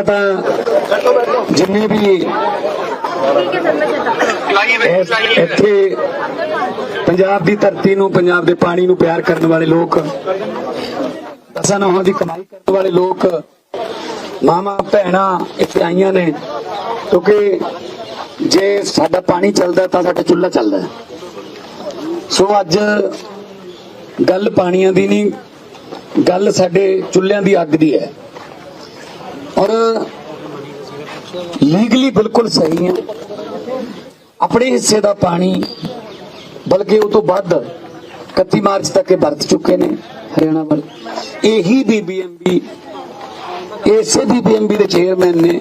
ਪਹਿਲਾਂ ਤਾਂ ਜਿੰਨੇ ਵੀ ਇੱਥੇ ਪੰਜਾਬ ਦੀ ਧਰਤੀ ਨੂੰ ਪੰਜਾਬ ਦੇ ਪਾਣੀ ਨੂੰ ਪਿਆਰ ਕਰਨ ਵਾਲੇ ਲੋਕ ਦਸਾਂ ਨੌਹਾਂ ਦੀ ਕਮਾਈ ਕਰਨ ਵਾਲੇ ਲੋਕ ਮਾਮਾ ਭੈਣਾਂ ਇੱਥੇ ਆਈਆਂ ਨੇ। ਕਿਉਂਕਿ ਜੇ ਸਾਡਾ ਪਾਣੀ ਚੱਲਦਾ ਤਾਂ ਸਾਡਾ ਚੁੱਲ੍ਹਾ ਚੱਲਦਾ। ਸੋ ਅੱਜ ਗੱਲ ਪਾਣੀਆਂ ਦੀ ਨਹੀਂ ਗੱਲ ਸਾਡੇ ਚੁੱਲ੍ਹਿਆਂ ਦੀ ਅੱਗ ਦੀ ਹੈ। ਔਰ ਲੀਗਲੀ ਬਿਲਕੁਲ ਸਹੀ ਹੈ। ਆਪਣੇ ਹਿੱਸੇ ਦਾ ਪਾਣੀ, ਬਲਕਿ ਉਹ ਤੋਂ ਵੱਧ 31 ਮਾਰਚ ਤੱਕ ਇਹ ਵਰਤ ਚੁੱਕੇ ਨੇ ਹਰਿਆਣਾ ਵੱਲ। ਇਹੀ ਬੀਬੀਐਮਬੀ ਇਸੇ ਬੀਬੀਐਮਬੀ ਦੇ ਚੇਅਰਮੈਨ ਨੇ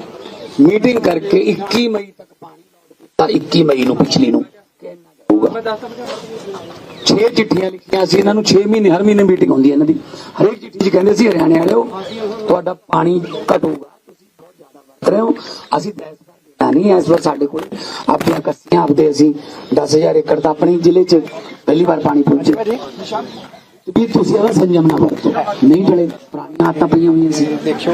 ਮੀਟਿੰਗ ਕਰਕੇ 21 ਮਈ ਤੱਕ ਪਾਣੀ ਲਾਉਣ ਦਿੱਤਾ 21 ਮਈ ਨੂੰ, ਪਿਛਲੀ ਨੂੰ। ਹੋਊਗਾ 6 ਚਿੱਠੀਆਂ ਲਿਖੀਆਂ ਸੀ, ਇਹਨਾਂ ਨੂੰ 6 ਮਹੀਨੇ, ਹਰ ਮਹੀਨੇ ਮੀਟਿੰਗ ਹੁੰਦੀ ਹੈ ਇਹਨਾਂ ਦੀ। ਹਰੇਕ ਚਿੱਠੀ 'ਚ ਕਹਿੰਦੇ ਸੀ, ਹਰਿਆਣੇ ਵਾਲਿਓ, ਤੁਹਾਡਾ ਪਾਣੀ ਘਟੂਗਾ। ਤੁਸੀਂ ਬਹੁਤ ਜ਼ਿਆਦਾ ਵਰਤ ਰਹੇ ਹੋ। ਅਸੀਂ ਦਸ ਦੇਣਾ ਨਹੀਂ ਇਸ ਵਾਰ ਸਾਡੇ ਕੋਲ ਆਪਣੀਆਂ ਕੱਸੀਆਂ ਆਪਦੇ ਅਸੀਂ 10000 ਏਕੜ ਤਾਂ ਆਪਣੇ ਜ਼ਿਲ੍ਹੇ 'ਚ ਪਹਿਲੀ ਵਾਰ ਪਾਣੀ ਪਹੁੰਚੇ। ਵੀ ਤੁਸੀਂ ਇਹਦਾ ਸੰਜਮ ਨਾ ਵਰਤੋ ਨਹੀਂ ਚਲੇ ਪੁਰਾਣੀਆਂ ਆਦਤਾਂ ਪਈਆਂ ਹੋਈਆਂ ਸੀ। ਦੇਖੋ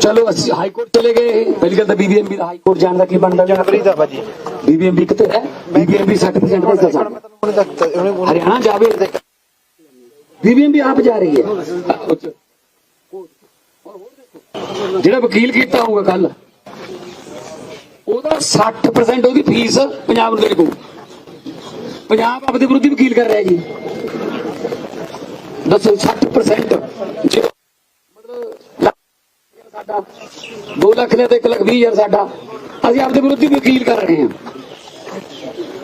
ਚਲੋ ਅਸੀਂ ਹਾਈ ਕੋਰਟ ਚਲੇ ਗਏ। ਪਹਿਲੀ ਗੱਲ ਤਾਂ ਬੀਬੀਐਮਬੀ ਦਾ ਹਾਈ ਕੋਰਟ ਜਾਣ ਦਾ ਕੀ ਬਣਦਾ? ਜਨਵਰੀ ਦਾ ਭਾਜੀ। ਬੀਬੀਐਮਬੀ ਕਿਤੇ ਹੈ? ਬੀਬੀਐਮਬੀ 60% ਪੈਸਾ ਸਾਡਾ ਹਰਿਆਣਾ ਜਾਵੇ। ਬੀਬੀਐਮਬੀ ਆਪ ਜਾ ਰਹੀ ਹੈ। ਜਿਹੜਾ ਵਕੀਲ ਕੀਤਾ ਹੋਊਗਾ ਕੱਲ ਉਹਦਾ 60% ਉਹਦੀ ਫੀਸ ਪੰਜਾਬ ਨੂੰ ਦੇਣੀ ਪਊ ਪੰਜਾਬ ਆਪਦੇ ਵਿਰੁੱਧ ਵਕੀਲ ਕਰ ਰਿਹਾ ਜੀ। ਦੱਸੋ 60% ਜੇ ਮਤਲਬ ਸਾਡਾ 2 ਲੱਖ ਲਿਆ ਤੇ 1 ਲੱਖ 20 ਹਜ਼ਾਰ ਸਾਡਾ, ਅਸੀਂ ਆਪਦੇ ਵਿਰੁੱਧ ਵਕੀਲ ਕਰ ਰਹੇ ਹਾਂ।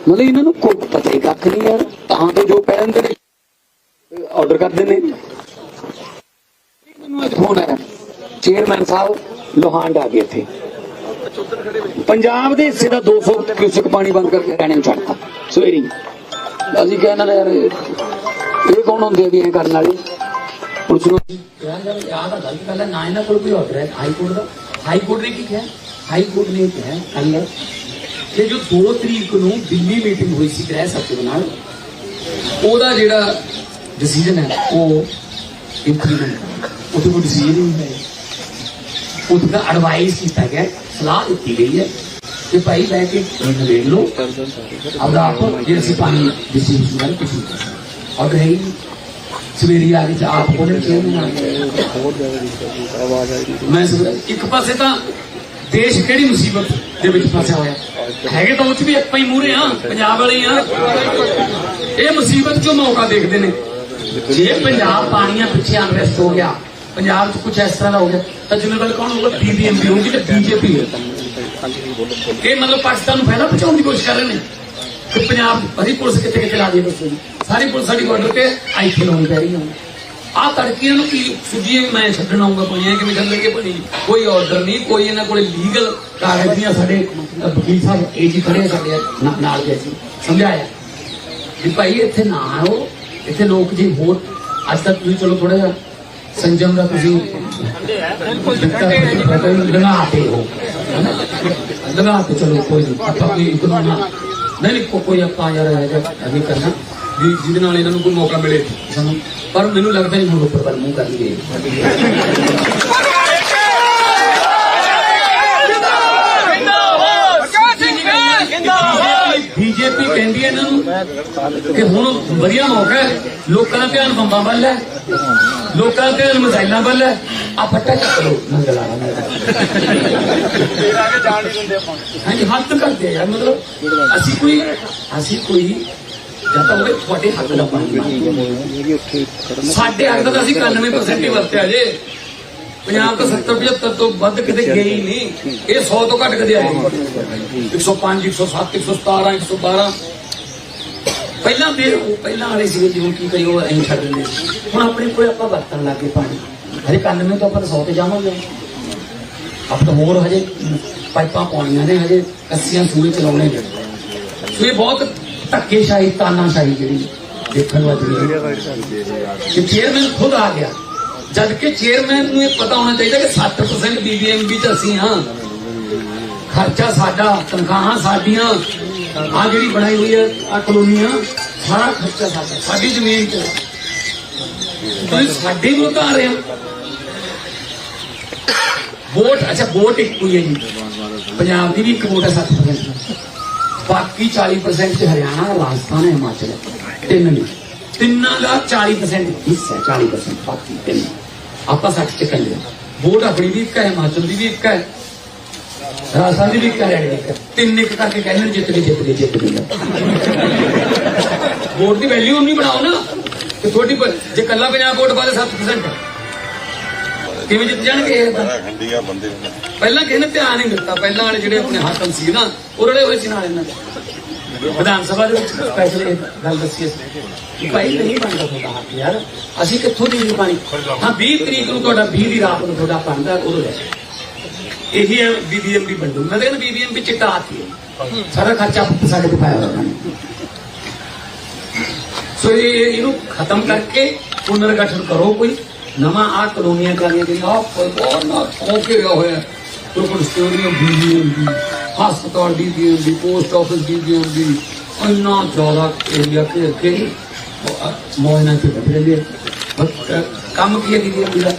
ਮਤਲਬ ਇਹਨਾਂ ਨੂੰ ਕੋਈ ਪਤਾ ਹੀ ਕੱਖ ਨਹੀਂ ਯਾਰ, ਤਾਂ ਤੇ ਜੋ ਕਹਿ ਨੇ ਆਰਡਰ ਕਰਦੇ ਨੇ। ਮੈਨੂੰ ਅੱਜ ਫੋਨ ਆਇਆ ਚੇਅਰਮੈਨ ਸਾਹਿਬ, ਲੋਹਾਂਡ ਆ ਗਏ ਇੱਥੇ। ਪੰਜਾਬ ਦੇ ਹਿੱਸੇ ਦਾ 200 ਕਿਊਸਕ ਪਾਣੀ ਬੰਦ ਕਰਕੇ ਹਰਿਆਣੇ ਨੂੰ ਛੱਡਤਾ, ਸਵੇਰੀ ਅਸੀਂ ਕਹਿੰਦੇ ਨੇ ਯਾਰ ਇਹ ਕੌਣ ਹੁੰਦੇ ਵੀ ਐ ਕਰਨ ਵਾਲੇ? ਪੁਲਿਸ ਨੂੰ। ਯਾਰ ਜਦ ਯਾਦ ਆ ਗੱਲ ਪਹਿਲਾਂ ਨਾ ਇਹਨਾਂ ਕੋਲ ਕੋਈ ਆਰਡਰ ਹੈ। ਹਾਈ ਕੋਰਟ ਦਾ ਹਾਈ ਕੋਰਟ ਨੇ ਕੀ ਕਿਹਾ? ਹਾਈ ਕੋਰਟ ਨੇ ਕਿਹਾ ਕੱਲ ਕਿ ਜੋ 2 ਤਰੀਕ ਨੂੰ ਦਿੱਲੀ ਮੀਟਿੰਗ ਹੋਈ ਸੀ ਗ੍ਰਹਿ ਸਚਿਵ ਨਾਲ, ਉਹਦਾ ਜਿਹੜਾ ਡਿਸੀਜਨ ਹੈ, ਉਹ ਇੰਪਲੀਮੈਂਟ ਉਹਦੇ ਕੋਈ ਡਿਸੀਜਨ ਨਹੀਂ ਹੈ ਉਹਦੇ ਐਡਵਾਈਸ ਕੀਤਾ ਗਿਆ, ਸਲਾਹ ਦਿੱਤੀ ਗਈ ਹੈ ਕਿ ਭਾਈ ਬੈ ਕੇ ਦੇਖ ਲਓ। ਆਪਦਾ ਆਪ ਜੇ ਅਸੀਂ ਪਾਣੀ ਡਿਸੀਜਨ ਨਾਲ ਕੁਝ ਨਹੀਂ ਔਰ ਰਹੀ ਸਵੇਰੀ ਆ ਕੇ ਆਪ ਕੋਲ ਚੇਅਰਮੈਨ ਆ ਗਏ ਮੈਂ ਇੱਕ ਪਾਸੇ ਤਾਂ ਦੇਸ਼ ਕਿਹੜੀ ਮੁਸੀਬਤ ਦੇ ਵਿੱਚ ਫਸਿਆ ਹੋਇਆ? ਹੈਗੇ ਤਾਂ ਉਹ ਵੀ ਆਪਾਂ ਹੀ ਮੂਰੇ ਆ ਪੰਜਾਬ ਵਾਲੇ ਆ ਇਹ ਮੁਸੀਬਤ ਚੋਂ ਮੌਕਾ ਦੇਖਦੇ ਨੇ। ਜੇ ਪੰਜਾਬ ਪਾਣੀਆਂ ਪਿੱਛੇ ਅਨਰੈਸਟ ਹੋ ਗਿਆ, ਪੰਜਾਬ 'ਚ ਕੁਝ ਇਸ ਤਰ੍ਹਾਂ ਦਾ ਹੋ ਗਿਆ, ਤਾਂ ਜ਼ਿੰਮੇਵਾਰ ਕੌਣ ਹੋਊਗਾ? ਬੀਬੀਐਮਪੀ ਹੋਊਗੀ ਤੇ ਬੀਜੇਪੀ ਇਹ ਮਤਲਬ ਪਾਕਿਸਤਾਨ ਨੂੰ ਪਹਿਲਾਂ ਪਹੁੰਚਾਉਣ ਦੀ ਕੋਸ਼ਿਸ਼ ਕਰ ਰਹੇ ਨੇ। ਕਿ ਪੰਜਾਬ ਅਸੀਂ ਪੁਲਿਸ ਕਿੱਥੇ ਕਿੱਥੇ ਲਾ ਦਈਏ ਦੱਸੋ ਜੀ ਸਾਰੀ ਪੁਲਿਸ ਸਾਡੀ ਬਾਰਡਰ ਤੇ ਆਈਪੀ ਲਾਉਣੀ ਪੈ ਰਹੀ ਹੈ। ਆ ਤੜਕੀਆਂ ਨੂੰ ਕੀ ਸੁਜੀਏ ਮੈਂ ਛੱਡਣ ਆਉਂਗਾ ਪਾਣੀਆਂ ਕਿਵੇਂ ਚੱਲਣਗੇ ਪਾਣੀ ਕੋਈ ਆਰਡਰ ਨਹੀਂ ਕੋਈ ਇਹਨਾਂ ਕੋਲੇ ਲੀਗਲ ਕਾਗਜ਼ੀਆਂ ਸਾਡੇ। ਵਕੀਲ ਸਾਹਿਬ ਇਹ ਜੀ ਖੜੇ ਸਾਡੇ ਨਾਲ ਦੇ ਅਸੀਂ। ਸਮਝਾਇਆ ਵੀ ਭਾਈ ਇੱਥੇ ਨਾ ਆਓ। ਇੱਥੇ ਲੋਕ ਜੀ ਹੋਰ ਅੱਜ ਤੱਕ ਤੁਸੀਂ ਚਲੋ ਥੋੜਾ ਜਿਹਾ ਸੰਜਮ ਦਾ ਤੁਸੀਂ ਲਗਾ ਤੇ ਹੋ। ਲਗਾ ਤੇ ਚਲੋ ਕੋਈ ਨਹੀਂ ਆਪਾਂ ਕੋਈ ਇਕਨੋਮੀ ਨਹੀਂ ਕੋ- ਕੋਈ ਆਪਾਂ ਯਾਰ ਹੈ ਜਾਂ ਨਹੀਂ ਕਰਨਾ। ਵੀ ਜਿਹਦੇ ਨਾਲ ਇਹਨਾਂ ਨੂੰ ਕੋਈ ਮੌਕਾ ਮਿਲੇ ਸਾਨੂੰ। ਪਰ ਮੈਨੂੰ ਲੱਗਦਾ ਨਹੀਂ ਹੁਣ ਉੱਪਰ ਪਰ ਮੂੰਹ ਕਰਨਗੇ। ਬੀਜੇਪੀ ਕਹਿੰਦੀ ਹੈ ਇਹਨਾਂ ਨੂੰ ਕਿ ਹੁਣ ਵਧੀਆ ਮੌਕਾ ਹੈ ਲੋਕਾਂ ਦਾ ਧਿਆਨ ਬੰਬਾਂ ਵੱਲ ਹੈ ਲੋਕਾਂ ਦਾ ਧਿਆਨ ਮਿਸਾਈਲਾਂ ਵੱਲ ਹੈ। ਆ ਫੱਟਾ ਚੱਕ ਲੋ ਮੰਗਲਾ ਹਾਂਜੀ ਹੱਥ ਕਰਦੇ ਆ ਯਾਰ ਮਤਲਬ ਅਸੀਂ ਕੋਈ ਅਸੀਂ ਕੋਈ ਜਾਂ ਹੋਵੇ ਤੁਹਾਡੇ ਹੱਥ ਦਾ ਪਾਣੀ ਸਾਡੇ ਹੱਕ ਦਾ ਅਸੀਂ 91% ਹੀ ਵਰਤਿਆ ਜੇ। ਪੰਜਾਬ ਤਾਂ 70 75 ਤੋਂ ਵੱਧ ਕਿਤੇ ਗਏ ਨਹੀਂ। ਇਹ 100 ਤੋਂ ਘੱਟ ਕਦੇ ਆਏ 105 107 117 112 ਪਹਿਲਾਂ ਦੇ ਉਹ ਪਹਿਲਾਂ ਵਾਲੇ ਸੀਗੇ ਜਿਵੇਂ ਕੀ ਕਈ ਉਹ ਐਂ ਛੱਡ ਦਿੰਦੇ ਹੁਣ ਆਪਣੇ ਕੋਲ ਆਪਾਂ ਵਰਤਣ ਲੱਗੇ ਪਾਣੀ ਹਜੇ 91 ਤੋਂ ਆਪਾਂ 100 ਤੇ ਜਾਵਾਂਗੇ। ਆਪ ਤਾਂ ਹੋਰ ਹਜੇ ਪਾਈਪਾਂ ਪਾਉਣੀਆਂ ਨੇ, ਹਜੇ ਕੱਸੀਆਂ ਸੂਏ ਚਲਾਉਣੇ ਨੇ। ਸੋ ਇਹ ਬਹੁਤ ਧੱਕੇਸ਼ਾਹੀ ਤਾਨਾਸ਼ਾਹੀ ਜਿਹੜੀ ਦੇਖਣ ਨੂੰ ਅੱਜ ਕਿ ਚੇਅਰਮੈਨ ਖੁਦ ਆ ਗਿਆ। ਜਦ ਕਿ ਚੇਅਰਮੈਨ ਨੂੰ ਇਹ ਪਤਾ ਹੋਣਾ ਚਾਹੀਦਾ ਕਿ 60% ਬੀਬੀਐਮਬੀ ਚ ਅਸੀਂ ਹਾਂ। ਖਰਚਾ ਸਾਡਾ, ਤਨਖਾਹਾਂ ਸਾਡੀਆਂ ਆ ਜਿਹੜੀ ਬਣਾਈ ਹੋਈ ਹੈ ਆ ਕਲੋਨੀਆਂ ਸਾਰਾ ਖਰਚਾ ਸਾਡਾ, ਸਾਡੀ ਜ਼ਮੀਨ ਤੇ। ਤੁਸੀਂ ਸਾਡੇ ਵਿਰੁੱਧ ਆ ਰਹੇ ਹੋ। ਵੋਟ, ਅੱਛਾ, ਵੋਟ ਇੱਕੋ ਹੀ ਹੈ ਜੀ। ਪੰਜਾਬ ਦੀ ਵੀ ਇੱਕ ਵੋਟ ਹੈ 60% ਬਾਕੀ 40% ਚ ਹਰਿਆਣਾ, ਰਾਜਸਥਾਨ, ਹਿਮਾਚਲ, ਤਿੰਨ ਨੇ। ਤਿੰਨਾਂ ਦਾ 40% ਹਿੱਸਾ 40% ਬਾਕੀ ਤਿੰਨ। ਆਪਾਂ 60 ਚ ਕੱਲੇ ਵੋਟ ਆਪਣੀ ਵੀ ਇੱਕ ਹੈ, ਹਿਮਾਚਲ ਦੀ ਵੀ ਇੱਕ ਹੈ, ਰਾਜਸਥਾਨ ਦੀ ਵੀ ਇੱਕ ਹੈ, ਹਰਿਆਣਾ ਤਿੰਨ ਇੱਕ ਕਰਕੇ ਕਹਿੰਦੇ ਨੇ ਜਿੱਤ ਗਏ ਜਿੱਤ ਗਏ ਜਿੱਤ ਗਏ ਵੋਟ ਦੀ ਵੈਲਿਊ ਨਹੀਂ ਬਣਾਓ ਨਾ। ਤੇ ਤੁਹਾਡੀ ਜੇ ਕੱਲਾ ਪੰਜਾਬ ਵੋਟ ਪਾਲੇ 7% ਕਿਵੇਂ ਜਿੱਤ ਜਾਣਗੇ ਇਹ ਤਾਂ? ਖੰਡੀਆਂ ਬੰਦੇ ਪਹਿਲਾਂ ਕਿਸੇ ਨੇ ਧਿਆਨ ਨਹੀਂ ਦਿੱਤਾ? ਪਹਿਲਾਂ ਵਾਲੇ ਜਿਹੜੇ ਆਪਣੇ ਹਾਕਮ ਸੀ ਨਾ ਉਹ ਰਲੇ ਹੋਏ ਸੀ ਨਾਲ ਇਹਨਾਂ ਦੇ। ਵਿਧਾਨ ਸਭਾ ਦੇ ਵਿੱਚ ਸਪੈਸ਼ਲ ਇਹ ਗੱਲ ਦੱਸੀ ਸੀ ਕਿ ਭਾਈ ਨਹੀਂ ਬਣਦਾ ਤੁਹਾਡਾ ਹੱਕ ਯਾਰ। ਅਸੀਂ ਕਿੱਥੋਂ ਦੀ ਨਹੀਂ ਪਾਣੀ ਹਾਂ 20 ਤਰੀਕ ਨੂੰ ਤੁਹਾਡਾ 20 ਦੀ ਰਾਤ ਨੂੰ ਤੁਹਾਡਾ ਬਣਦਾ ਉਦੋਂ ਲੈ ਇਹੀ ਹੈ ਬੀਬੀਐਮਬੀ ਬੰਦੂ। ਮੈਂ ਕਹਿੰਦਾ ਬੀਬੀਐਮਬੀ ਚਿੱਟਾ ਹਾਥੀ ਹੈ ਸਾਰਾ ਖਰਚਾ ਸਾਡੇ ਤੇ ਪਾਇਆ ਹੋਇਆ ਸੋ ਇਹ ਇਹਨੂੰ ਖਤਮ ਕਰਕੇ ਪੁਨਰਗਠਨ ਕਰੋ ਕੋਈ। ਨਵਾਂ ਆ ਕਲੋਨੀਆਂ ਕਰਾਂਗੇ ਕਿ ਆ ਬਹੁਤ ਨਾ ਹੋ ਕੇ ਰਿਹਾ ਹੋਇਆ। ਕੋਈ ਸਟੋਰੀਆਂ ਬੀਬੀਐਮਬੀ ਹਸਪਤਾਲ ਡੀਬੀਐਮਬੀ ਪੋਸਟ ਆਫਿਸ ਡੀਬੀਐਮਬੀ ਇੰਨਾ ਜ਼ਿਆਦਾ ਏਰੀਆ ਕੇ ਅੱਗੇ ਮੋਇਨਾ ਤੇ। ਬਸ, ਅ, ਕੰਮ ਕੀ ਹੈ ਡੀਬੀਐਮਬੀ ਦਾ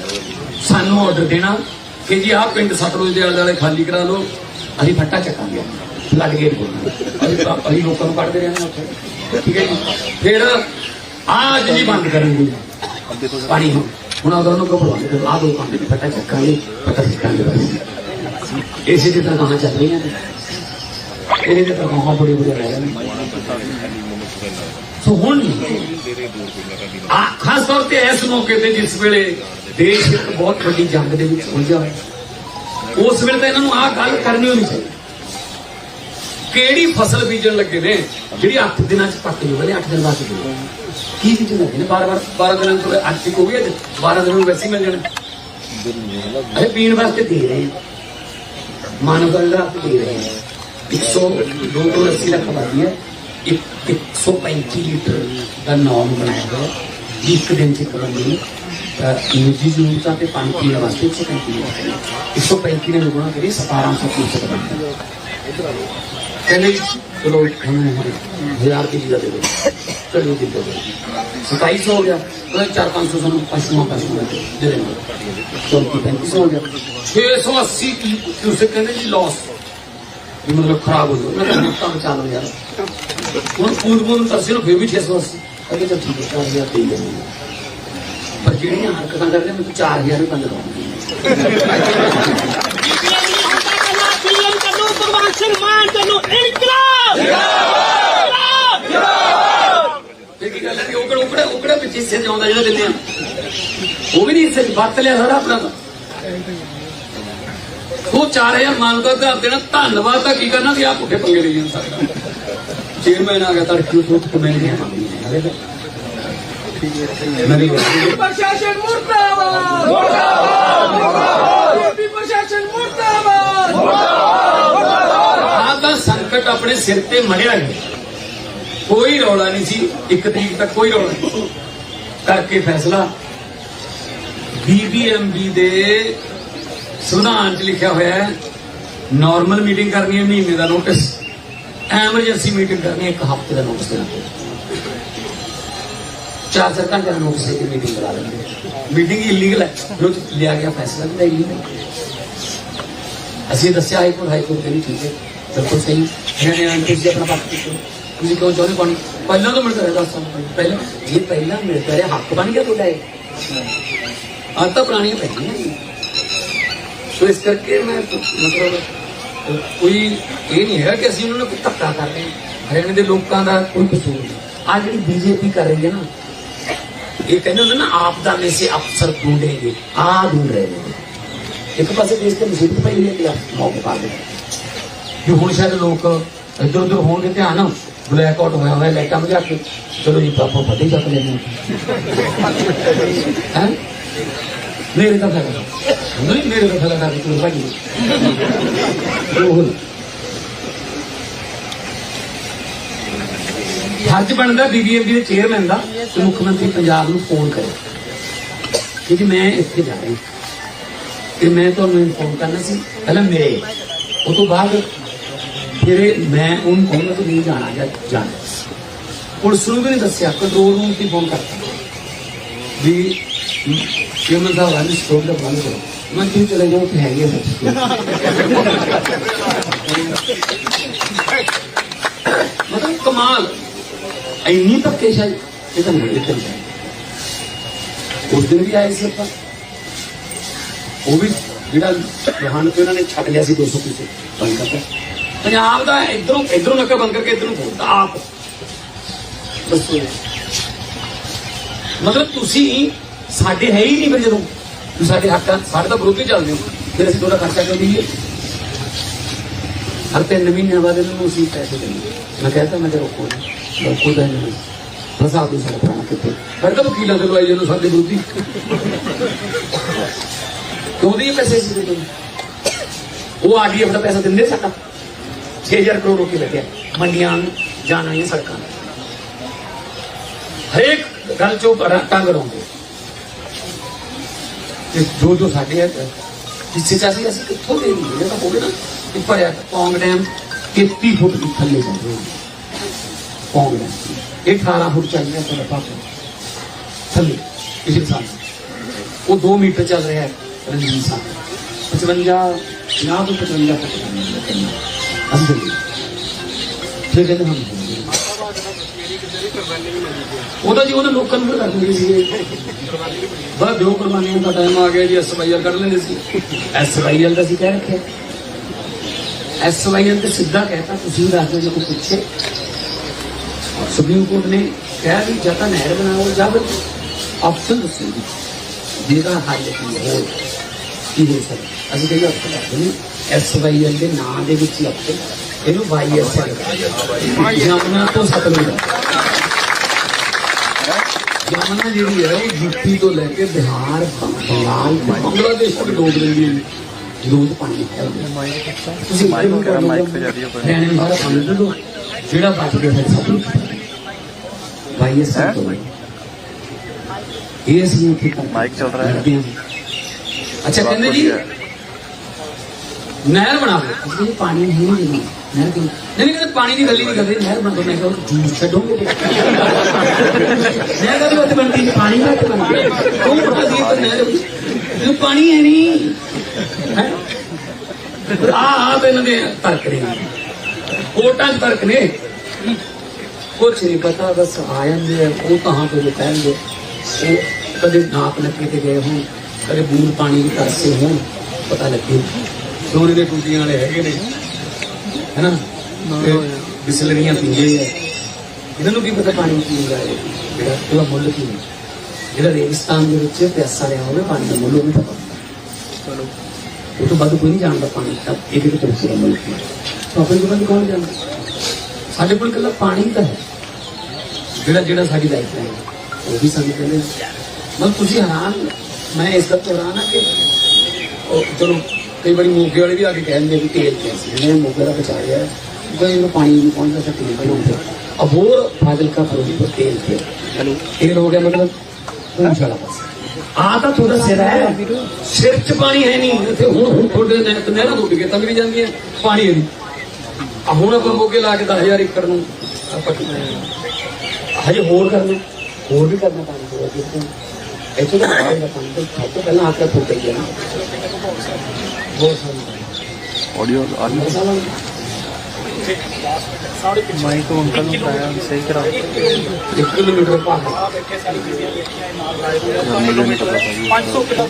ਸਾਨੂੰ ਆਰਡਰ ਦੇਣਾ ਕਿ ਜੀ ਆਹ ਪਿੰਡ ਸਤਲੁਜ ਦੇ ਆਲੇ ਦੁਆਲੇ ਖਾਲੀ ਕਰਾ ਲਓ। ਅਸੀਂ ਫੱਟਾ ਚੱਕਾਂਗੇ। ਲੱਗ ਗਏ ਅਸੀਂ ਅਸੀਂ ਲੋਕਾਂ ਨੂੰ ਕੱਢਦੇ ਰਹਿੰਦੇ ਹਾਂ ਉੱਥੇ। ਠੀਕ ਹੈ ਜੀ। ਫਿਰ ਆਜ ਜੀ ਬੰਦ ਕਰਾਂਗੇ ਪਾਣੀ ਹੁਣ। ਹੁਣ ਅਗਰ ਉਹਨੂੰ ਘਬਰਾਉਂਦੇ ਆ ਦੋ ਕੰਮ ਦੇ ਫੱਟਾ ਚੱਕਾਂਗੇ ਫੱਟਾ ਚੱਕਾਂਗੇ ਬਸ ਇਸੇ ਦੀ ਤਰ੍ਹਾਂ ਕਹਾਂ ਚੱਲ ਰਹੀਆਂ ਨੇ ਇਹਦੇ ਤੇ ਤਾਂ ਕਹਾਂ ਸੋ ਹੁਣ ਆ ਖਾਸ ਤੌਰ ਤੇ ਇਸ ਮੌਕੇ ਤੇ ਜਿਸ ਵੇਲੇ ਦੇਸ਼ ਇੱਕ ਬਹੁਤ ਵੱਡੀ ਜੰਗ ਦੇ ਵਿੱਚ ਉਲਝਿਆ ਹੋਇਆ ਉਸ ਵੇਲੇ ਤਾਂ ਇਹਨਾਂ ਨੂੰ ਆਹ ਗੱਲ ਕਰਨੀ ਹੋਣੀ ਚਾਹੀਦੀ ਕਿਹੜੀ ਫਸਲ ਬੀਜਣ ਲੱਗੇ ਨੇ? ਜਿਹੜੀ 8 ਦਿਨਾਂ ਚ ਪੱਕ ਜੂਗੀ 8 ਦਿਨ ਬਾਅਦ ਜੂਗੀ ਕੀ ਬੀਜਣ ਲੱਗੇ ਨੇ? ਬਾਰ ਬਾਰ 12 ਦਿਨਾਂ ਤੋਂ ਅੱਜ ਤੱਕ ਹੋ ਗਿਆ 12 ਦਿਨਾਂ ਵੈਸੇ ਮਿਲ ਜਾਣੇ। ਅਰੇ ਪੀਣ ਵਾਸਤੇ ਦੇ ਰਹੇ ਮਾਨਵ ਦਾ ਦੇ ਰਹੇ 100 280 ਲੱਖ ਆਬਾਦੀ ਹੈ। 135 ਲੀਟਰ ਦਾ ਨਾਮ ਬਣਾਇਆ ਹੋਇਆ। ਇੱਕ ਦਿਨ ਚ ਇੱਕ ਬੰਦੇ ਨੂੰ ਅਹ, ਨਿੱਜੀ ਜ਼ਰੂਰਤਾਂ ਤੇ ਪਾਣੀ ਪੀਣ ਵਾਸਤੇ 135 ਲੀਟਰ। 135 ਨੇ ਗੁਣਾ ਕਰੀ 1700 ਲੀਟਰ ਬਣਦਾ ਕਹਿੰਦੇ ਜੀ, ਚਲੋ ਹमें ਹਜ਼ਾਰ ਦੀ ਚੀਜ਼ਾਂ ਦੇ ਦਿਓ। ਚਲੋ ਦੇ ਦਿਓ 2700 ਹੋ ਗਿਆ। ਉਹ 4-500 ਸਾਨੂੰ ਪਸ਼ੂਆਂ ਪਸ਼ੂਆਂ ਦੇ ਦੇਣਗੇ ਚੌਂਤੀ 3500 ਹੋ ਗਿਆ। 680 ਕੀ ਤੁਸੀਂ ਕਹਿੰਦੇ ਜੀ ਲਾਸ ਮਤਲਬ ਖਰਾਬ ਹੋ ਗਿਆ ਮੈਂ ਤਾਂ ਬਚਾ ਲਓ ਯਾਰ ਹੁਣ ਪੂਰ ਪੂਰ ਤਰਸੇ ਨੂੰ ਫਿਰ ਵੀ 680 ਅਗੇ ਤਾਂ ਠੀਕ ਹੈ 4000 ਦੇ ਦੇਣੀ ਪਰ ਜਿਹੜੀਆਂ ਹਰਕਤਾਂ ਕਰਦੇ ਮੈਨੂੰ 4000 ਹੀ ਬੰਦ ਕਰਾਉਣੀ ਤੈਨੂੰ ਭਗਵਾਨ ਸਿੰਘ ਮਾਨ ਤੈਨੂੰ ਇਨਕਲਾਬ! ਇਹ ਕੀ ਗੱਲ ਹੈ ਕਿ ਉਹ ਕਿਹੜਾ ਉਹ ਕਿਹੜਾ ਵਿੱਚ ਹਿੱਸੇ ਜਾਉਂਦਾ ਜਿਹੜਾ ਦਿੰਦੇ ਆ। ਉਹ ਵੀ ਨਹੀਂ ਹਿੱਸੇ ਵਰਤ ਲਿਆ ਸਾਰਾ ਆਪਣਾ ਤਾਂ। ਉਹ 4000 ਮੰਗਦਾ ਘਰ ਦੇਣਾ ਧੰਨਵਾਦ ਤਾਂ ਕੀ ਕਰਨਾ ਵੀ ਆ ਪੁੱਠੇ ਪੰਗੇ ਲਈ ਜਾਂਦਾ। ਸਾਡਾ ਚੇਅਰਮੈਨ ਆ ਗਿਆ ਕਮੇਟੀਆਂ ਮੇਰੀ ਪ੍ਰਸ਼ਾਸਨ ਮੁਰਦਾਬਾਦ! ਮੁਰਦਾਬਾਦ! ਪ੍ਰਸ਼ਾਸਨ ਮੁਰਦਾਬਾਦ ਆਹ ਤਾਂ ਸੰਕਟ ਆਪਣੇ ਸਿਰ ਤੇ ਮੜਿਆ ਗਿਆ ਕੋਈ ਰੌਲਾ ਨਹੀਂ ਸੀ, ਇੱਕ ਤਰੀਕ ਤੱਕ ਕੋਈ ਰੌਲਾ ਨਹੀਂ ਕਰਕੇ ਫੈਸਲਾ ਬੀਬੀਐਮਬੀ ਦੇ ਸੰਵਿਧਾਨ 'ਚ ਲਿਖਿਆ ਹੋਇਆ ਹੈ ਨਾਰਮਲ ਮੀਟਿੰਗ ਕਰਨੀ ਹੈ ਮਹੀਨੇ ਦਾ ਨੋਟਿਸ ਐਮਰਜੈਂਸੀ ਮੀਟਿੰਗ ਕਰਨੀ ਹੈ ਇੱਕ ਹਫ਼ਤੇ ਦਾ ਨੋਟਿਸ ਦੇਣਾ ਚਾਰ ਚਾਰ ਘੰਟੇ ਦਾ ਨੋਟਿਸ ਦੇ ਕੇ ਮੀਟਿੰਗ ਕਰਾ ਲੈਂਦੇ ਮੀਟਿੰਗ ਇਲੀਗਲ ਹੈ, ਜੋ ਲਿਆ ਗਿਆ ਫੈਸਲਾ ਵੀ ਇਲੀਗਲ ਹੈ। ਅਸੀਂ ਦੱਸਿਆ ਹਾਈ ਕੋਰਟ ਹਾਈ ਕੋਰਟ ਕਹਿੰਦੀ ਠੀਕ ਹੈ। ਬਿਲਕੁਲ ਸਹੀ। ਇਹਨਾਂ ਨੇ ਆਂਟੀ ਜੀ ਆਪਣਾ ਪੱਖ ਕੀਤਾ ਤੁਸੀਂ ਕਿਉਂ ਚਾਹੁੰਦੇ ਪਾਣੀ? ਪਹਿਲਾਂ ਤੋਂ ਮਿਲਦਾ ਰਿਹਾ 10 ਸਾਲ ਪਹਿਲਾਂ। ਪਹਿਲਾਂ ਜੇ ਪਹਿਲਾਂ ਮਿਲਦਾ ਰਿਹਾ, ਹੱਕ ਬਣ ਗਿਆ ਤੁਹਾਡਾ ਇਹ। ਅੱਜ ਤਾਂ ਪੁਰਾਣੀਆਂ ਪੈ ਗਈਆਂ ਸੋ ਇਸ ਕਰਕੇ ਮੈਂ ਮਤਲਬ, ਕੋਈ ਇਹ ਨਹੀਂ ਹੈ ਕਿ ਅਸੀਂ ਉਹਨਾਂ ਨੂੰ ਕੋਈ ਧੱਕਾ ਕਰ ਰਹੇ ਹਾਂ। ਹਰਿਆਣੇ ਦੇ ਲੋਕਾਂ ਦਾ ਕੋਈ ਕਸੂਰ ਨਹੀਂ। ਆ ਜਿਹੜੀ ਬੀਜੇਪੀ ਕਰ ਰਹੀ ਹੈ ਨਾ, ਇਹ ਕਹਿੰਦੇ ਹੁੰਦੇ ਨਾ, ਆਪਦਾਨੇ ਸੇ ਅਫਸਰ ਢੂੰਡੇਗੇ ਆ ਢੂੰਡ ਰਹੇ ਨੇ। ਇੱਕ ਪਾਸੇ ਦੇਸ਼ ਤੇ ਮੁਸੀਬਤ ਪਈ ਹੋਈ ਹੈ ਕਿ ਆਪ ਮੌਕੇ ਪਾ ਦੇ ਵੀ ਹੁਣ ਸ਼ਾਇਦ ਲੋਕ ਇੱਧਰ ਉੱਧਰ ਹੋਣਗੇ ਧਿਆਨ ਬਲੈਕ ਆਊਟ ਹੋਇਆ ਹੋਇਆ ਲਾਈਟਾਂ ਬੁਝਾ ਕੇ। ਚਲੋ ਜੀ ਪਾਪਾ ਫੱਟੇ ਚੱਕ ਲੈਣੇ ਹੈ। ਮੇਰੇ ਤਾਂ ਫੈਲਾ ਨਹੀਂ। ਮੇਰੇ ਤਾਂ ਫੈਲਾ ਕਰ ਤੂੰ ਭਾਈ। ਉਹ ਫਰਜ਼ ਬਣਦਾ ਬੀਬੀਐਮਬੀ ਦੇ ਚੇਅਰਮੈਨ ਦਾ ਤੇ ਮੁੱਖ ਮੰਤਰੀ ਪੰਜਾਬ ਨੂੰ ਫੋਨ ਕਰੇ। ਕਿ ਜੀ ਮੈਂ ਇੱਥੇ ਜਾ ਰਿਹਾ। ਤੇ ਮੈਂ ਤੁਹਾਨੂੰ ਇਨਫੋਰਮ ਕਰਨਾ ਸੀ, ਪਹਿਲਾਂ ਮੇਰੇ। ਉਹ ਤੋਂ ਬਾਅਦ ਫਿਰ ਮੈਂ ਉਹਨੂੰ ਕਹੂੰਗਾ ਕਿ ਨਹੀਂ ਜਾਣਾ ਜਾਂ ਜਾਣਾ। ਪੁਲਿਸ ਨੂੰ ਵੀ ਨਹੀਂ ਦੱਸਿਆ ਕੰਟਰੋਲ ਰੂਮ ਤੇ ਫੋਨ ਕਰਤਾ। ਵੀ ਕਿਉਂ ਦਾ ਵਾਲੀ ਸਟੋਰ ਦਾ ਬੰਦ ਕਰੋ ਮੰਤਰੀ ਚਲੇ ਜਾਓ ਤੇ ਹੈਗੇ ਮਤਲਬ ਕਮਾਲ। ਇੰਨੀ ਧੱਕੇ ਸ਼ਾਇਦ ਇਹ ਤਾਂ ਨਹੀਂ ਇੱਥੇ ਉਸ ਦਿਨ ਵੀ ਆਏ ਸੀ ਆਪਾਂ। ਉਹ ਵੀ ਜਿਹੜਾ ਰੋਹਨ ਤੇ ਉਹਨਾਂ ਨੇ ਛੱਡ ਲਿਆ ਸੀ 200 ਪਿੱਛੇ ਬੰਦ ਕਰਤਾ। ਪੰਜਾਬ ਦਾ ਇਧਰੋਂ ਇਧਰੋਂ ਨੱਕਾ ਬੰਦ ਕਰਕੇ ਇਧਰੋਂ ਖੋਲਦਾ ਆਪ। ਦੱਸੋ। ਮਤਲਬ ਤੁਸੀਂ, ਸਾਡੇ ਹੈ ਹੀ ਨਹੀਂ ਫਿਰ ਜਦੋਂ। ਤੁਸੀਂ ਸਾਡੇ ਹੱਕਾਂ, ਸਾਡੇ ਤਾਂ ਵਿਰੋਧੀ ਚੱਲਦੇ ਹੋ ਫਿਰ ਅਸੀਂ ਤੁਹਾਡਾ ਖਰਚਾ ਕਿਉਂ ਦਈਏ? ਹਰ ਤਿੰਨ ਮਹੀਨਿਆਂ ਬਾਅਦ ਇਹਨਾਂ ਨੂੰ ਅਸੀਂ ਪੈਸੇ ਦਿੰਦੇ ਮੈਂ ਕਹਿੰਦਾ ਮੈਂ ਤੇ ਰੋਕੋ ਰੋਕੋ ਤਾਂ ਨਹੀਂ ਫਸਾ ਦੋ ਸਾਡਾ ਪ੍ਰਾਣ ਕਿੱਥੇ ਫਿਰ ਤਾਂ ਵਕੀਲਾਂ ਦੇ ਲਵਾਈ ਜਦੋਂ ਸਾਡੇ ਵਿਰੋਧੀ। ਕਿਉਂ ਦੀ ਪੈਸੇ ਸੀ ਦੇ ਉਹ ਆਰਡੀਐਫ ਦਾ ਪੈਸਾ ਦਿੰਦੇ ਸਾਡਾ। 6000 ਕਰੋੜ ਰੁਪਏ ਲੱਗਿਆ ਮੰਡੀਆਂ ਨੂੰ ਜਾਣ ਵਾਲੀਆਂ ਸੜਕਾਂ ਨੂੰ। ਹਰੇਕ ਗੱਲ ਚੋਂ ਬੜਾ ਟੰਗ ਰੋਂਦੇ ਤੇ ਜੋ ਜੋ ਸਾਡੇ ਹੈ ਜਿਸੇ ਚਾਸੀ ਅਸੀਂ ਕਿੱਥੋਂ ਦੇ ਨਹੀਂ ਇਹ ਤਾਂ ਹੋਵੇ ਨਾ ਕਿ ਭਰਿਆ ਪੌਂਗ ਡੈਮ 33 ਫੁੱਟ ਦੀ ਥੱਲੇ ਜਾਂਦੇ ਪੌਂਗ ਡੈਮ ਇਹ 18 ਫੁੱਟ ਚੱਲ ਰਿਹਾ ਤੁਹਾਡਾ ਪਾਪਾ ਥੱਲੇ ਪਿਛਲੇ ਸਾਲ ਉਹ 2 ਮੀਟਰ ਚੱਲ ਰਿਹਾ ਹੈ ਰਣਜੀਤ ਸਾਹਿਬ 55 50 ਤੋਂ 55 ਫੁੱਟ ਅੰਦਰ। ਫਿਰ ਕਹਿੰਦੇ ਹਮ ਉਹਦਾ ਜੀ ਉਹਨਾਂ ਲੋਕਾਂ ਨੂੰ ਕਰ ਦਿੰਦੇ ਸੀ ਬਸ ਦੋ ਕੁਰਬਾਨੀਆਂ ਦਾ ਟਾਈਮ ਆ ਗਿਆ ਜੀ ਐਸਵਾਈਆਰ ਕੱਢ ਲੈਂਦੇ ਸੀ। ਐਸਵਾਈਆਰ ਦਾ ਸੀ ਕਹਿ ਰੱਖਿਆ। ਐਸਵਾਈਆਰ ਤੇ ਸਿੱਧਾ ਕਹਿਤਾ, ਤੁਸੀਂ ਦੱਸ ਦਿਓ ਜੇ ਕੋਈ ਪੁੱਛੇ। ਸੁਪਰੀਮ ਕੋਰਟ ਨੇ ਕਿਹਾ ਵੀ ਜਾਂ ਤਾਂ ਨਹਿਰ ਬਣਾਓ ਜਾਂ ਫਿਰ ਆਪਸ਼ਨ ਦੱਸੋ ਜੀ। ਜਿਹਦਾ ਹੱਲ ਕੀ ਹੈ ਕੀ ਹੋ ਸਕਦਾ। ਅਸੀਂ ਕਹੀਏ ਆਪਸ਼ਨ ਰੱਖ ਦਿੰਦੇ ਐਸਵਾਈਆਰ ਦੇ ਨਾਂ ਦੇ ਵਿੱਚ ਹੀ ਆਪਸ਼ਨ ਇਹਨੂੰ ਵਾਈਐਸਆਰ ਜਮਨਾ ਤੋਂ ਸਤਲੁਜ। ਯਮਨਾ ਜਿਹੜੀ ਹੈ ਉਹ ਯੂਪੀ ਤੋਂ ਲੈ ਕੇ ਬਿਹਾਰ ਬੰਗਾਲ ਬੰਗਲਾਦੇਸ਼ ਤੱਕ ਡੋਬ ਰਹੀ ਹੈ ਲੋਕ ਪਾਣੀ ਹੈ। ਤੁਸੀਂ ਮਾਈਕ ਕਰਾ ਮਾਈਕ ਤੇ ਜਾ ਰਹੀ ਹੈ ਜਿਹੜਾ ਬਚ ਗਿਆ ਹੈ ਇਹ ਸਭ ਤੋਂ ਅਸੀਂ ਉੱਥੇ ਮਾਈਕ ਚੱਲ ਰਿਹਾ ਹੈ। ਅੱਛਾ ਕਹਿੰਦੇ ਜੀ ਨਹਿਰ ਬਣਾ ਲਓ ਅਸੀਂ ਕਹਿੰਦੇ ਪਾਣੀ ਨਹੀਂ ਹੈ ਨਹੀਂ ਨਹਿਰ ਕਿਉਂ ਨਹੀਂ ਨਹੀਂ ਕਹਿੰਦੇ ਪਾਣੀ ਦੀ ਗੱਲ ਹੀ ਨਹੀਂ ਕਰਦੇ ਨਹਿਰ ਬਣਾ ਦੋ ਮੈਂ ਕਿਹਾ ਜੂਸ ਛੱਡੋਗੇ ਨਹਿਰ ਦਾ ਵੀ ਉੱਥੇ ਬਣਦੀ ਹੈ, ਪਾਣੀ ਦਾ ਤੇ ਬਣਦੀ ਤੂੰ ਬਣਾ ਦੀ ਤਾਂ ਨਹਿਰ ਇਹ ਪਾਣੀ ਹੈ ਨਹੀਂ ਹੈਂ? ਆ ਆ ਤੇ ਇਹਨਾਂ ਦੇ ਤਰਕ ਨੇ ਕੋਟਾਂ 'ਚ ਤਰਕ ਨੇ ਕੁਛ ਨਹੀਂ ਪਤਾ ਬਸ ਆ ਜਾਂਦੇ ਆ ਉਹ ਕਹਾਂ ਤੋਂ ਕਹਿੰਦੇ ਉਹ ਕਦੇ ਨਾਪ ਨੱਕੇ ਤੇ ਗਏ ਹੋਣ ਕਦੇ ਬੂੰਦ ਪਾਣੀ ਦੀ ਤਰਸੇ ਹੋਣ ਪਤਾ ਲੱਗੇ ਸੋਨੇ ਦੇ ਟੂਟੀਆਂ ਵਾਲੇ ਹੈਗੇ ਨੇ। ਹੈਨਾ? ਤੇ ਬਿਸਲਰੀਆਂ ਪੀਂਦੇ ਆ। ਇਹਨਾਂ ਨੂੰ ਕੀ ਪਤਾ ਪਾਣੀ ਪੀਂਦਾ ਹੈ? ਜਿਹੜਾ ਉਹਦਾ ਮੁੱਲ ਕੀ ਹੈ? ਜਿਹੜਾ ਰੇਗਿਸਤਾਨ ਦੇ ਵਿੱਚ ਪਿਆਸਾ ਰਿਹਾ ਹੋਵੇ ਪਾਣੀ ਦਾ ਮੁੱਲ ਉਹਨੂੰ ਪਤਾ। ਚਲੋ। ਉਹ ਤੋਂ ਵੱਧ ਕੋਈ ਨਹੀਂ ਜਾਣਦਾ ਪਾਣੀ ਦਾ। ਇੱਕ ਇੱਕ ਤਰ੍ਹਾਂ ਦਾ ਮੁੱਲ। ਕੀ ਹੈ ਤਾਂ ਆਪਣੇ ਕੋਲ ਕੌਣ ਜਾਣਦਾ? ਸਾਡੇ ਕੋਲ ਇਕੱਲਾ ਪਾਣੀ ਤਾਂ ਹੈ। ਜਿਹੜਾ ਜਿਹੜਾ ਸਾਡੀ ਲਾਈਫ ਹੈ। ਉਹ ਵੀ ਸਾਨੂੰ ਕਹਿੰਦੇ ਮਤਲਬ ਤੁਸੀਂ ਹੈਰਾਨ ਮੈਂ ਇਸ ਤੋਂ ਹੈਰਾਨ ਆ ਕਿ ਉਹ ਚਲੋ ਕਈ ਵਾਰੀ ਮੋਗੇ ਵਾਲੇ ਵੀ ਆ ਕੇ ਕਹਿੰਦੇ ਵੀ ਤੇਲ ਕਿਆ ਸੀ ਮੋਗੇ ਦਾ ਬਚਾ ਲਿਆ ਕੋਈ ਇਹਨੂੰ ਪਾਣੀ ਨਹੀਂ ਪਹੁੰਚਦਾ ਤਾਂ ਤੇਲ ਬਣਾਉਂਦੇ ਅਬੋਰ ਫਾਜ਼ਿਲ ਕਾ ਫਿਰੋਜ਼ਪੁਰ ਤੇਲ ਤੇ। ਚਲੋ ਤੇਲ ਹੋ ਗਿਆ ਮਤਲਬ ਪੂੰਛ ਵਾਲਾ ਬਸ ਆ ਤਾਂ ਤੁਹਾਡਾ ਸਿਰ ਹੈ। ਸਿਰ 'ਚ ਪਾਣੀ ਹੈ ਨਹੀਂ। ਇੱਥੇ ਹੁਣ ਹੁਣ ਤੁਹਾਡੇ ਨਹਿਰ ਨਹਿਰਾਂ ਟੁੱਟ ਕੇ ਤੰਗ ਵੀ ਜਾਂਦੀਆਂ। ਪਾਣੀ ਨਹੀਂ। ਆ ਹੁਣ ਆਪਾਂ ਮੋਗੇ ਲਾ ਕੇ 10000 ਏਕੜ ਨੂੰ ਆਪਾਂ ਹਜੇ ਹੋਰ ਕਰਨਾ। ਹੋਰ ਵੀ ਕਰਨਾ ਪਾਣੀ। ਪੂਰਾ ਜਿੱਥੇ ਇੱਥੇ ਤਾਂ ਪਾਣੀ ਦਾ ਪਾਣੀ ਤਾਂ ਤੋਂ ਪਹਿਲਾਂ ਆਕਰ ਫੁੱਟ ਗਿਆ ਅੰਕਲ ਨੂੰ ਪਾਇਆ ਸਹੀ ਕਰਾ ਇੱਕ ਕਿਲੋਮੀਟਰ ਭਾਗ ਮੈਨੂੰ ਨਹੀਂ ਪਤਾ ਭਾਜੀ।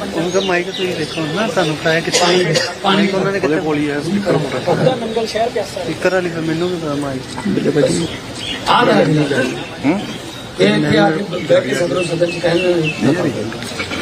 ਉਹਨਾਂ ਦਾ ਮਾਈਕ ਤੁਸੀਂ ਦੇਖੋ ਨਾ ਤੁਹਾਨੂੰ ਪਾਇਆ ਕਿੱਥੇ ਪਾਣੀ ਉਹਨਾਂ ਨੇ ਕਿੱਥੇ ਬੋਲੀ ਹੈ ਸਪੀਕਰ ਮੋਟਰ ਨੰਗਲ ਸ਼ਹਿਰ ਪਿਆਸਾ ਸਪੀਕਰ ਵਾਲੀ ਫਿਰ ਮੈਨੂੰ ਵੀ ਪਤਾ ਮਾਈਕ ਆ ਰਹਾ ਹੈ। ਹੂੰ? ਇਹ ਕਿ ਆ ਕੇ ਬੈਠ ਕੇ ਸਦਰੋਂ ਸਦਨ ਚ ਕਹਿੰਦੇ ਨੇ।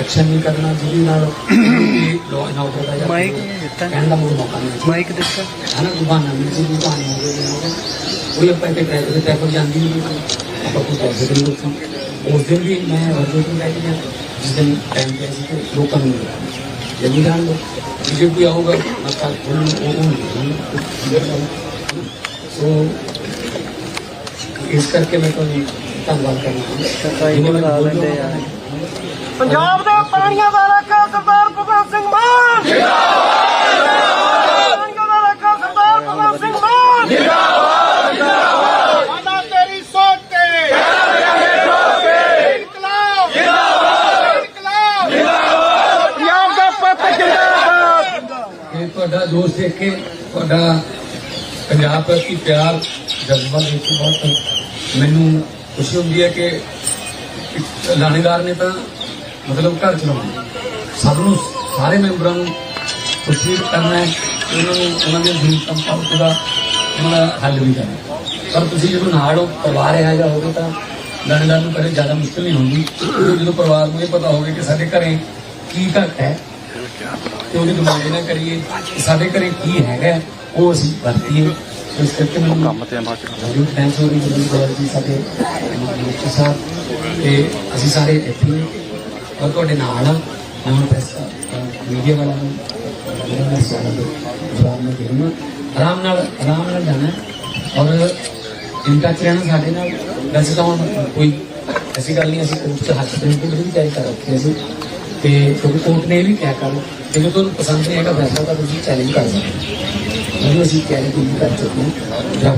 ਐਕਸ਼ਨ ਨਹੀਂ ਕਰਨਾ ਜਿਹਦੇ ਨਾਲ ਲਾਅ ਐਂਡ ਆਰਡਰ ਦਾ ਜਾਂ ਮਾਈਕ ਨਹੀਂ ਦਿੱਤਾ। ਕਹਿਣ ਦਾ ਮੈਨੂੰ ਮੌਕਾ ਨਹੀਂ ਮਾਈਕ ਦਿੱਤਾ। ਹੈ ਨਾ ਦੁਕਾਨਾਂ ਵਿੱਚ ਵੀ ਦੁਕਾਨ ਹੋ ਗਏ ਕੋਈ ਆਪਾਂ ਇੱਥੇ ਪੈਸੇ ਦੇ ਪੈਸੇ ਜਾਂਦੀ ਨਹੀਂ ਆਪਾਂ ਕੋਈ ਪੈਸੇ ਦੇ ਨਹੀਂ ਲੋਕਾਂ ਉਸ ਦਿਨ ਵੀ ਮੈਂ ਵਰਦੇ ਤੋਂ ਲੈ ਕੇ ਗਿਆ। ਜਿਸ ਦਿਨ ਟਾਈਮ ਤੇ ਸੀ ਤੇ ਲੋਕਾਂ ਨੂੰ ਜਲਦੀ ਜਾਣ ਲੋ ਆਊਗਾ ਉਹ ਸੋ ਇਸ ਕਰਕੇ ਮੈਂ ਤੁਹਾਨੂੰ ਧੰਨਵਾਦ ਕਰਨਾ ਸਫ਼ਾਈ ਜਿਹਨੇ ਮੈਨੂੰ ਬਣਾ ਬੋਲਣ ਲੈਂਦੇ ਆ ਪੰਜਾਬ ਦੇ ਪਾਣੀਆਂ ਦਾ ਰਾਖਾ ਸਰਦਾਰ ਭਗਵੰਤ ਸਿੰਘ ਮਾਨ। ਜਿੰਦਾਬਾਦ। ਪਾਣੀਆਂ ਦਾ ਰਾਖਾ ਸਰਦਾਰ ਭਗਵੰਤ ਸਿੰਘ ਮਾਨ। ਜਿੰਦਾਬਾਦ ਸਾਡਾ ਤੇਰੀ ਸੋਚ ਤੇ। ਇਨਕਲਾਬ। ਜਿੰਦਾਬਾਦ। ਇਨਕਲਾਬ। ਜਿੰਦਾਬਾਦ। ਪੰਜਾਬ ਦਾ ਪੁੱਤ ਜਿੰਦਾਬਾਦ। ਇਹ ਤੁਹਾਡਾ ਜੋਸ਼ ਦੇਖ ਕੇ ਤੁਹਾਡਾ ਪੰਜਾਬ ਪ੍ਰਤੀ ਪਿਆਰ ਜਜ਼ਬਾ ਦੇਖ ਕੇ ਬਹੁਤ ਮੈਨੂੰ ਖੁਸ਼ੀ ਹੁੰਦੀ ਹੈ ਕਿ ਲਾਣੇਦਾਰ ਨੇ ਤਾਂ ਮਤਲਬ ਘਰ ਚਲਾਉਣਾ ਸਭ ਨੂੰ ਸਾਰੇ ਮੈਂਬਰਾਂ ਨੂੰ ਖੁਸ਼ੀ ਕਰਨਾ ਹੈ ਉਹਨਾਂ ਨੂੰ ਉਹਨਾਂ ਦੇ ਜੀਵ ਸੰਪਾਦਕ ਦਾ ਉਹਨਾਂ ਦਾ ਹੱਲ ਵੀ ਕਰਨਾ ਪਰ ਤੁਸੀਂ ਜਦੋਂ ਨਾਲ ਹੋ ਪਰਿਵਾਰ ਇਹੋ ਜਿਹਾ ਹੋਵੇ ਤਾਂ ਲਾਣੇਦਾਰ ਨੂੰ ਕਦੇ ਜ਼ਿਆਦਾ ਮੁਸ਼ਕਲ ਨਹੀਂ ਹੁੰਦੀ। ਜਦੋਂ ਪਰਿਵਾਰ ਨੂੰ ਇਹ ਪਤਾ ਹੋਵੇ ਕਿ ਸਾਡੇ ਘਰੇ ਕੀ ਘਟ ਹੈ ਤੇ ਉਹਦੀ ਡਿਮਾਂਡ ਨਾ ਕਰੀਏ ਕਿ ਸਾਡੇ ਘਰੇ ਕੀ ਹੈਗਾ ਉਹ ਅਸੀਂ ਵਰਤੀਏ। ਇਸ ਕਰਕੇ ਮੈਨੂੰ ਕੰਮ ਤੇ ਆਮਾ ਜੀ ਥੈਂਕਸ ਹੋ ਰਹੀ ਜੀ ਜੀ ਸਾਡੇ ਮੁਖੀ ਸਾਹਿਬ। ਤੇ ਅਸੀਂ ਸਾਰੇ ਇੱਥੇ ਹੀ ਹਾਂ ਔਰ ਤੁਹਾਡੇ ਨਾਲ ਆ ਨਾਲ ਪ੍ਰੈਸ ਮੀਡੀਆ ਵਾਲਾ ਨੂੰ ਮੈਂ ਸਾਰਾ ਜਵਾਬ ਮੈਂ ਦੇਣਾ ਆਰਾਮ ਨਾਲ ਆਰਾਮ ਨਾਲ ਜਾਣਾ ਹੈ ਔਰ ਇਨ ਟੱਚ ਰਹਿਣਾ ਸਾਡੇ ਨਾਲ ਵੈਸੇ ਤਾਂ ਹੁਣ ਕੋਈ ਐਸੀ ਗੱਲ ਨਹੀਂ ਅਸੀਂ ਕੋਰਟ 'ਚ ਹੱਥ ਦੇ ਕੇ ਵੀ ਤਿਆਰੀ ਕਰ ਰੱਖੀ ਸੀ ਤੇ ਕਿਉਂਕਿ ਕੋਰਟ ਨੇ ਇਹ ਵੀ ਕਿਹਾ ਕਰ ਜੇ ਤੁਹਾਨੂੰ ਪਸੰਦ ਨਹੀਂ ਹੈਗਾ ਫੈਸਲਾ ਤਾਂ ਤੁਸੀਂ ਚੈਲੰਜ ਕਰ ਸਕਦੇ ਹੋ ਮੈਨੂੰ ਅਸੀਂ ਚੈਲੰਜ ਨਹੀਂ ਕਰ ਚੁੱਕੇ ਹਾਂ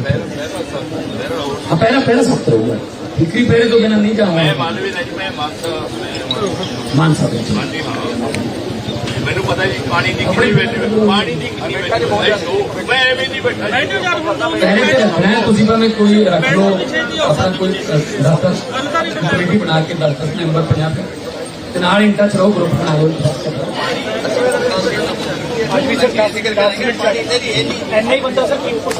ਹਾਂ ਪਹਿਲਾ ਪਹਿਲਾ ਸਖਤ ਰਹੂਗਾ ਬਿਨਾਂ ਨਹੀਂ ਜਾਵਾਂਗਾ ਮੈਂ ਮਾਨਵੀ ਨਹੀਂ ਮੈਂ ਮਾਨਸਾ ਮਾਨ ਸਕਦੇ ਮੈਨੂੰ ਪਤਾ ਜੀ ਪਾਣੀ ਦੀ ਕਿੰਨੀ ਵੈਲਿਊ ਪਾਣੀ ਦੀ ਕਿੰਨੀ ਵੈਲਿਊ ਮੈਂ ਐਵੇਂ ਨਹੀਂ ਬੈਠਾ ਪਹਿਲੇ ਤੇ ਰੱਖਣਾ ਤੁਸੀਂ ਭਾਵੇਂ ਕੋਈ ਰੱਖ ਲਓ ਆਪਣਾ ਕੋਈ 10 10 ਕਮੇਟੀ ਬਣਾ ਕੇ 10 10 ਮੈਂਬਰ 50 ਕੇ ਤੇ ਨਾਲ ਇਨ ਟੱਚ ਰਹੋ ਗਰੁੱਪ ਬਣਾ ਲਓ ਅੱਜ ਵੀ ਸਰਕਾਰ ਦੀ ਗੱਲ ਕਰ ਪਾਣੀ ਤੇਰੀ ਇੰਨੇ ਹੀ ਬੰਦਾ ਸਰ ਕੀ ਉੱਪਰ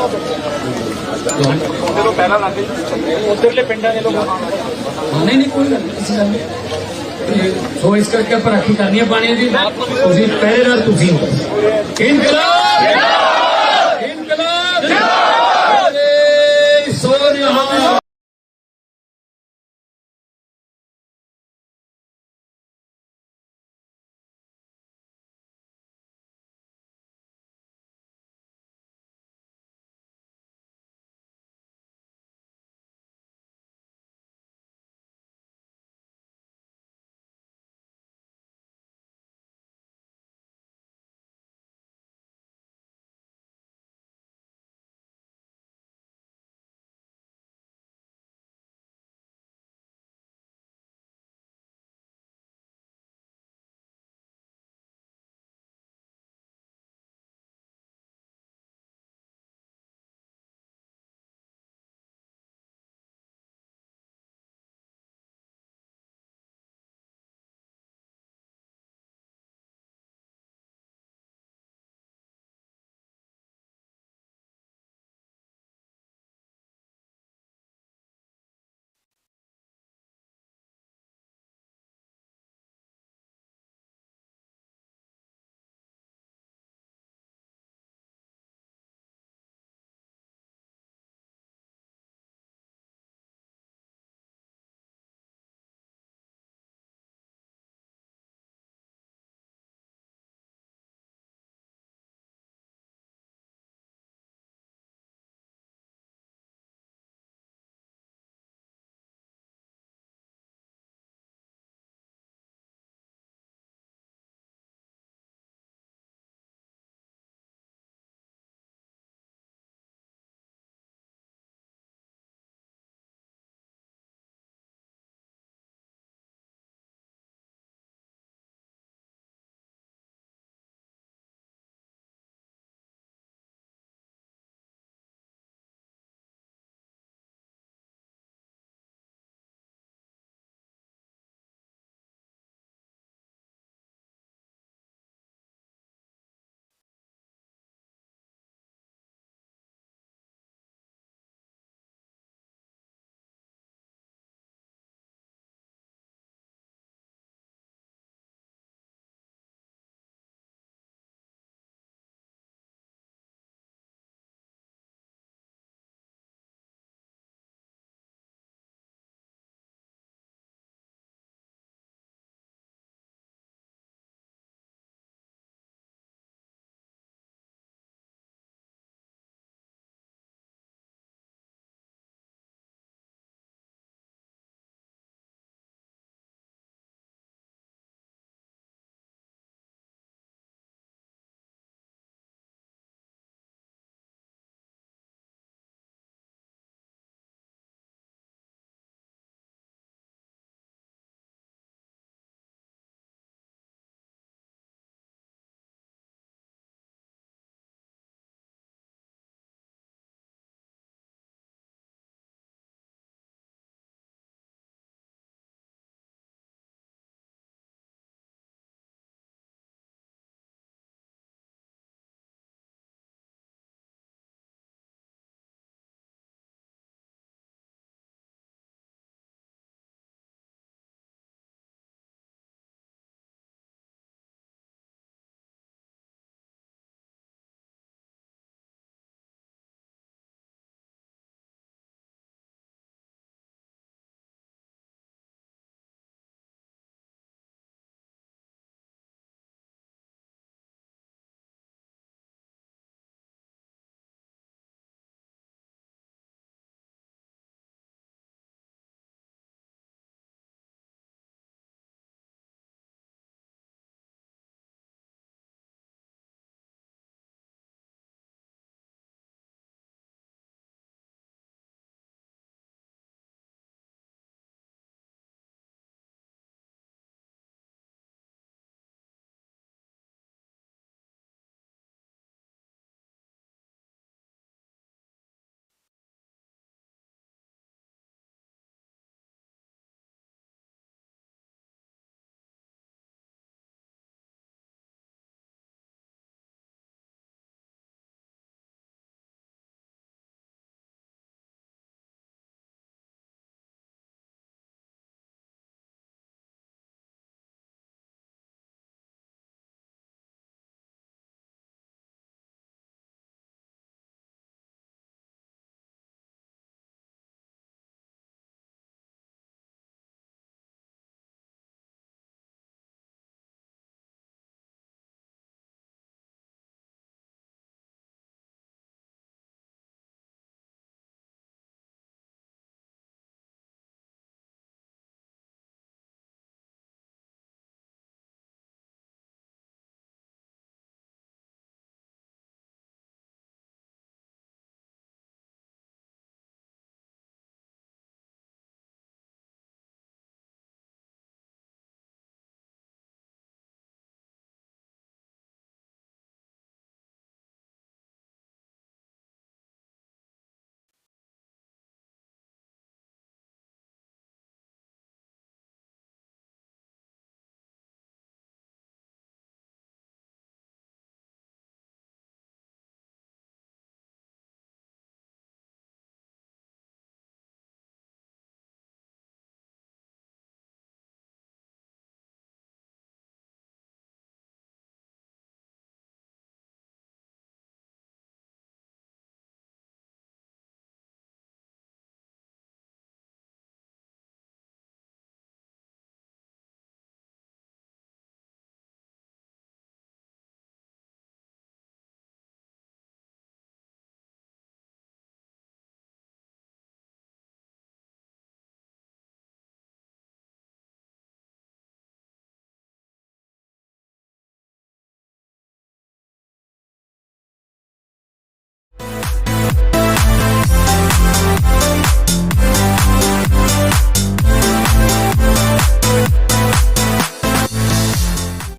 ਜਦੋਂ ਪਹਿਲਾਂ ਲੱਗੇ ਉਧਰਲੇ ਪਿੰਡਾਂ ਦੇ ਲੋਕ ਹਾਂ, ਨਹੀਂ ਨਹੀਂ ਕੋਈ ਗੱਲ ਨਹੀਂ ਕਿਸੇ ਗੱਲ ਨਹੀਂ। ਤੇ ਸੋ ਇਸ ਕਰਕੇ ਆਪਾਂ ਰਾਖੀ ਕਰਨੀ ਹੈ ਪਾਣੀ ਦੀ। ਤੁਸੀਂ ਪਹਿਰੇ ਨਾਲ ਤੁਸੀਂ ਹੋ। ਇਨਕਲਾਬ!